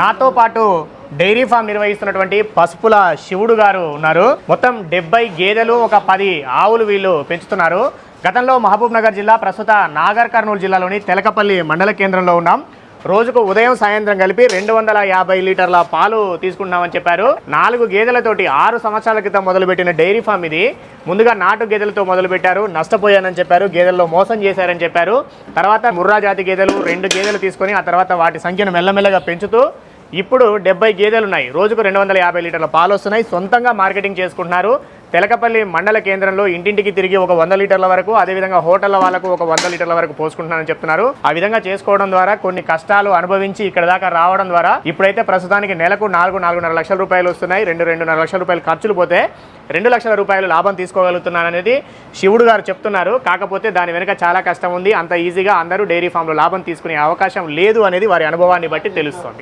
నాతో పాటు dairy farm నిర్వహిస్తున్నటువంటి పసుపుల శివుడు గారు ఉన్నారు. మొత్తం డెబ్బై గేదెలు ఒక పది ఆవులు వీళ్ళు పెంచుతున్నారు. గతంలో మహబూబ్ నగర్ జిల్లా ప్రస్తుత నాగర్ కర్నూలు జిల్లాలోని తెలకపల్లి మండల కేంద్రంలో ఉన్నాం. రోజుకు ఉదయం సాయంత్రం కలిపి రెండు వందల యాభై లీటర్ల పాలు తీసుకుంటున్నామని చెప్పారు. నాలుగు గేదెలతోటి ఆరు సంవత్సరాల క్రితం మొదలుపెట్టిన డైరీ ఫామ్ ఇది. ముందుగా నాటు గేదెలతో మొదలుపెట్టారు నష్టపోయానని చెప్పారు గేదెల్లో మోసం చేశారని చెప్పారు. తర్వాత ముర్రా జాతి గేదెలు రెండు గేదెలు తీసుకొని ఆ తర్వాత వాటి సంఖ్యను మెల్లమెల్లగా పెంచుతూ ఇప్పుడు డెబ్బై గేదెలు ఉన్నాయి రోజుకు రెండు వందల యాభై లీటర్ల పాలు వస్తున్నాయి సొంతంగా మార్కెటింగ్ చేసుకుంటున్నారు. తెలకపల్లి మండల కేంద్రంలో ఇంటింటికి తిరిగి ఒక వంద లీటర్ల వరకు అదేవిధంగా హోటళ్ళ వాళ్ళకు ఒక వంద లీటర్ల వరకు పోసుకుంటున్నారని చెప్తున్నారు. ఆ విధంగా చేసుకోవడం ద్వారా కొన్ని కష్టాలు అనుభవించి ఇక్కడ దాకా రావడం ద్వారా ఇప్పుడైతే ప్రస్తుతానికి నెలకు నాలుగు నాలుగున్నర లక్షల రూపాయలు వస్తున్నాయి. రెండు రెండున్నర లక్షల రూపాయలు ఖర్చులు పోతే రెండు లక్షల రూపాయలు లాభం తీసుకోగలుగుతున్నాననేది శివుడు గారు చెప్తున్నారు. కాకపోతే దాని వెనుక చాలా కష్టం ఉంది. అంత ఈజీగా అందరూ డైరీ ఫామ్లో లాభం తీసుకునే అవకాశం లేదు అనేది వారి అనుభవాన్ని బట్టి తెలుస్తుంది.